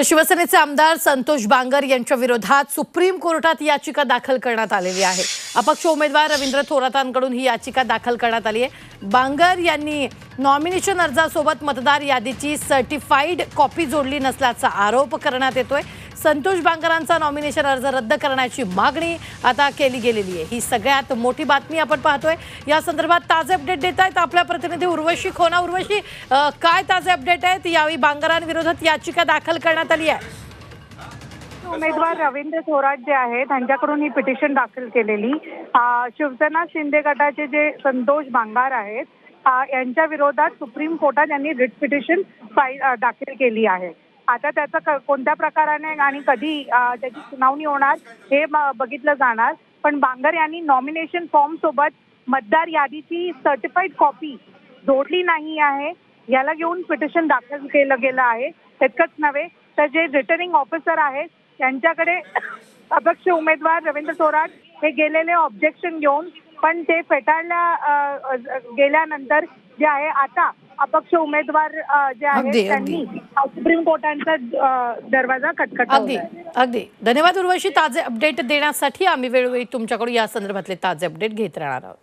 तर शिवसेनेचे आमदार संतोष बांगर यांच्या विरोधात सुप्रीम कोर्टात याचिका दाखल करण्यात आलेली आहे. अपक्ष उमेदवार रवींद्र थोरातांकडून ही याचिका दाखल करण्यात आली आहे. बांगर यांनी नॉमिनेशन अर्जासोबत मतदार यादीची सर्टिफाईड कॉपी जोडली नसल्याचा आरोप करण्यात येतोय. संतोष बांगरांचा नॉमिनेशन अर्ज रद्द करण्याची मागणी आता केली गेलेली आहे. ही सगळ्यात मोठी बातमी आपण पाहतोय. या संदर्भात ताजे अपडेट देत आहेत आपल्या प्रतिनिधी उर्वशी खोना. उर्वशी काय ताजे अपडेट आहेत? यावेळी बांगरांविरोधात याचिका दाखल करण्यात आली आहे. उमेदवार रवींद्र थोरात जे आहेत त्यांच्याकडून ही पिटिशन दाखल केलेली. शिवसेना शिंदे गटाचे जे संतोष बांगार आहेत यांच्या विरोधात सुप्रीम कोर्टात यांनी रिट पिटिशन दाखल केली आहे. आता त्याचं कोणत्या प्रकाराने आणि कधी त्याची सुनावणी होणार हे बघितलं जाणार. पण बांगर यांनी नॉमिनेशन फॉर्म सोबत मतदार यादीची सर्टिफाईड कॉपी जोडली नाही आहे. याला घेऊन पिटिशन दाखल केलं गेलं आहे. इतकंच नव्हे तर जे रिटर्निंग ऑफिसर आहेत त्यांच्याकडे अपक्ष उमेदवार रवींद्र थोरात हे गेलेले ऑब्जेक्शन घेऊन पण ते फेटाळल्या गेल्यानंतर जे आहे आता अपक्ष उमेदवार जे अगदी, आहेत त्यांनी सुप्रीम कोर्टाचा दरवाजा अगदी खटखटवला अगदी. धन्यवाद उर्वशी. ताजे अपडेट देण्यासाठी आम्ही वेळोवेळी तुमच्याकडून या संदर्भातले ताजे अपडेट घेत राहणार आहोत.